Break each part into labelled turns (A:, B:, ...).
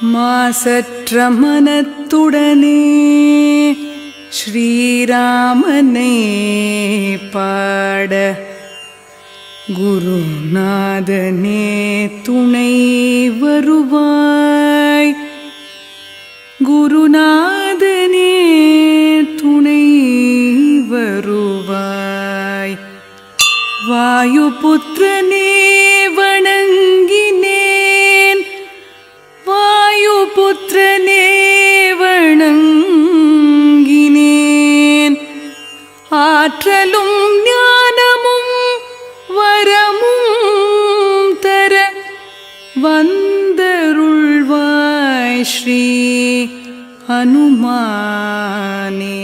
A: மாசற்ற மனத்துடனே ஸ்ரீராமனே பாட. குருநாதனே துணை வருவாய். குருநா ஆற்றலும் ஞானமும் வரமும் தர வந்தருள்வாய் ஸ்ரீ அனுமானே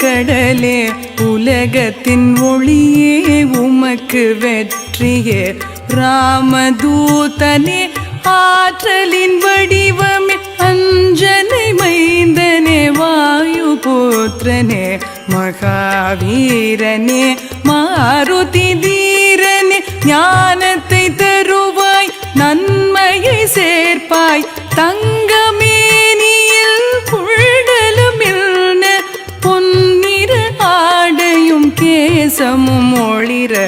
A: கடலே உலகத்தின் ஒளியே உமக்கு வெற்றியே. ராமதூதனே ஆற்றலின் வடிவமே அஞ்சனை மைந்தனே வாயு போத்திரனே மகாவீரனே மாருதி தீரனே ஞானத்தை தருவாய் நன்மையை சேர்ப்பாய் தங்க தவிர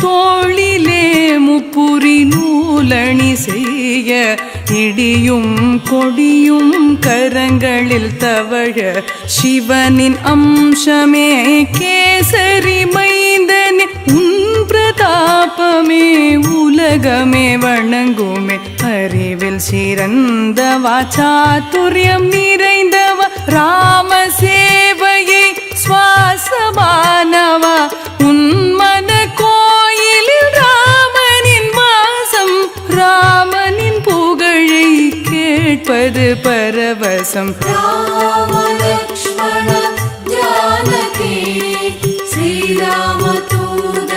A: தோளிலே முப்புரி நூலணி செய்ய இடியும் கொடியும் கரங்களில் தவழ சிவனின் அம்சமே கேசரி மைந்தனே உன் பிரதாபமே உலகமே வணங்குமே அறிவில் சிறந்தவா சாத்துரியம் நிறைந்தவ ராமசே இருப்பது பரவசம். ஸ்ரீராம தூத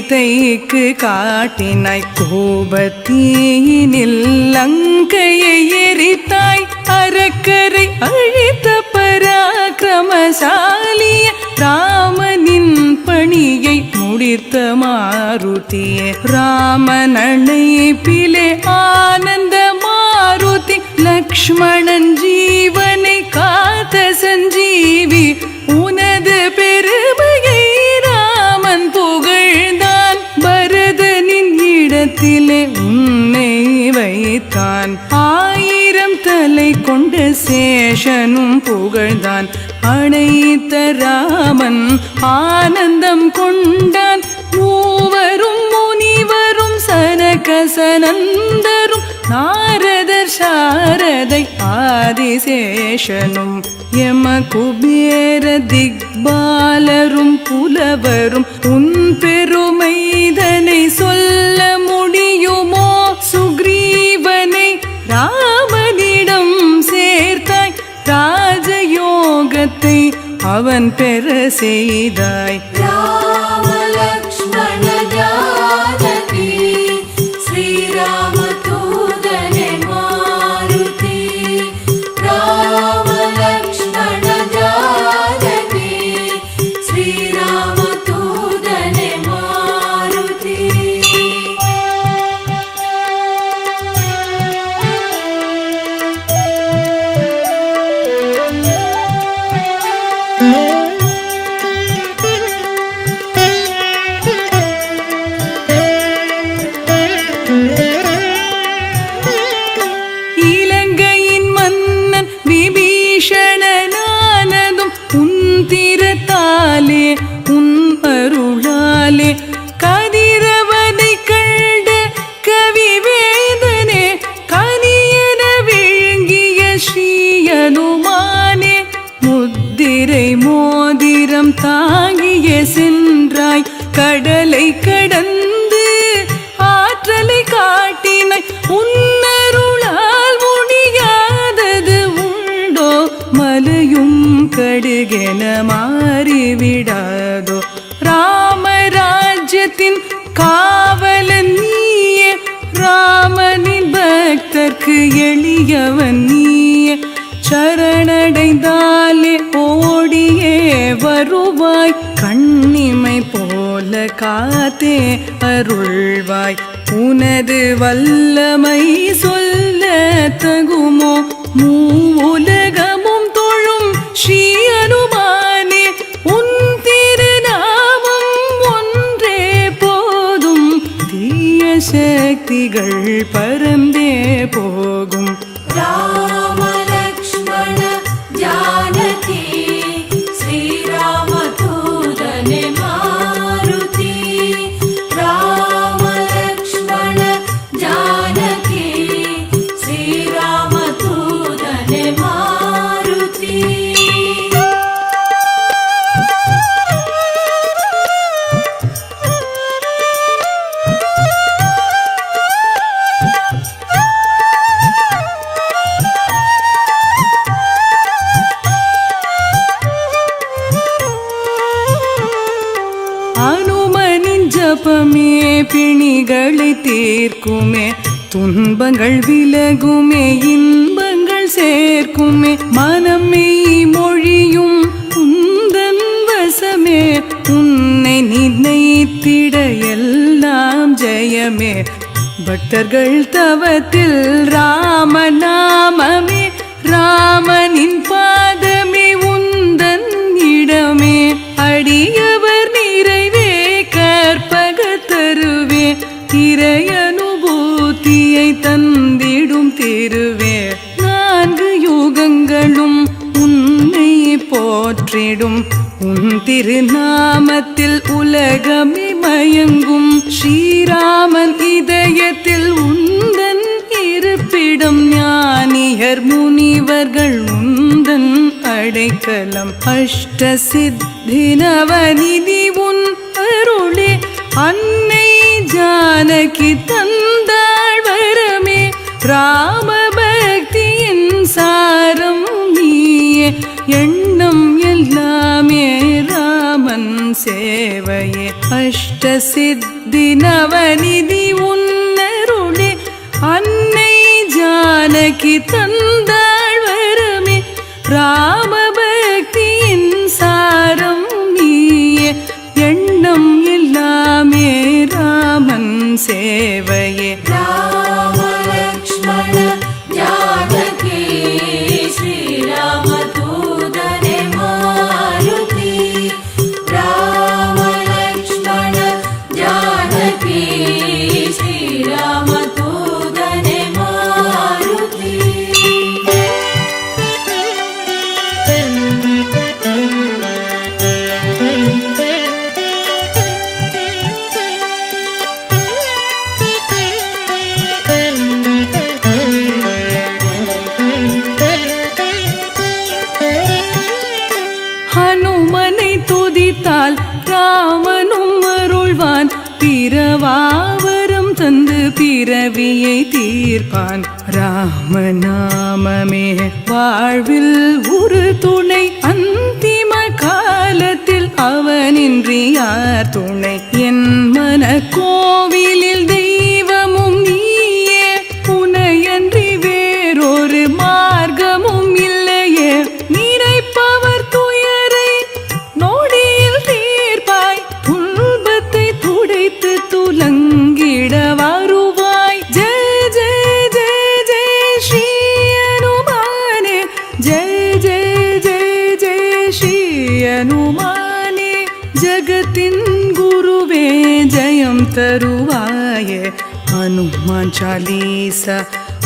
A: சீதைக்கு காட்டினாய். கோபத்தீயினில் லங்கையை எரித்தாய். அறக்கரை அழித்த பராக்கிரமசாலிய ராமனின் பணியை முடித்த மாருதியே. ராமனனை பிலே ஆனந்த மாருதி லக்ஷ்மணன் ஜீவனை கொண்ட புகழ்ந்தான். அனைத்த ராமன் ஆனந்தம் கொண்டான். மூவரும் முனிவரும் சனகசனந்தரும் நாரதர் சாரதை ஆதிசேஷனும் யம குபேர திக்பாலரும் புலவரும் உன் பெருமைதனை சொல்ல முடியுமோ? சுக்ரீவனை ரா அவன் பெற செய்தாய்.
B: முத்திரை மோதிரம் தாங்கிய சென்றாய் கடலை கடந்து ஆற்றலை காட்டினாய். உன்னருளால் முடியாதது உண்டோ?
A: மலையும் கடுகென மாறிவிடாதோ? ராமராஜ்யத்தின் காவலன் நீயே ராமனின் பக்தர்க்கு எளியவன் நீ வருவாய் கண்ணிமை போல காத்தே அருள்வாய். உனது வல்லமை சொல்ல தகுமோ? மூவுலகமும் தொழும் ஸ்ரீ அனுமானே உன் திருநாமம் ஒன்றே போதும். தீய சக்திகள் பரந்தே ஜபமே பிணிகளை தீர்க்குமே துன்பங்கள் விலகுமே இன்பங்கள் சேர்க்குமே மனமே மொழியும் உந்தன் வசமே உன்னை நினைத்திட எல்லாம் ஜெயமே. பக்தர்கள் தவத்தில் ராமநாமமே ராமனின் பாதமே உந்தன் இடமே. அடியவர் நிறைவே கற்பக தருவே. இறை தந்திடும் திருவே. நான்கு யுகங்களும் உன்னை போற்றிடும். உன் திருநாமத்தில் உலகமே மயங்கும் ஸ்ரீராமன் இதயத்தில் உந்தன் இருப்பிடம் ஞானியர் முனிவர்கள் உந்தன் அடைக்கலம். அஷ்ட சித்தினவநிதி உன் அருளே அன்னை ஜானகி தந்தாள் வரமே. ராம பக்தியின் சாரம் நீயே எண்ணம் எல்லாமே ரா ராமன் சேவையே. அஷ்ட சித்தி நவநிதி உன்னருளே. அன்னை ஜானகி தந்தாள் வரமே. ராம பிறவியை தீர்ப்பான். ராமநாமமே. வாழ்வில் ஒரு துணை. அந்திம காலத்தில் அவனின்றி யார் துணை? என் மன கோவிலில் தெய்வம் தருவாய. ஹனுமான் சாலீசா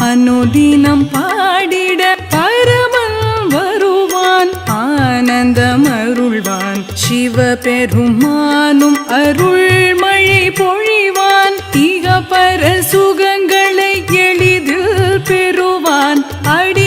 A: அனுதினம் பாடிட பரமன் வருவான். ஆனந்தம் அருள்வான் சிவ பெருமானும் அருள்மழை பொழிவான். இக பர சுகங்களை எளிதில் பெறுவான்.
B: அடி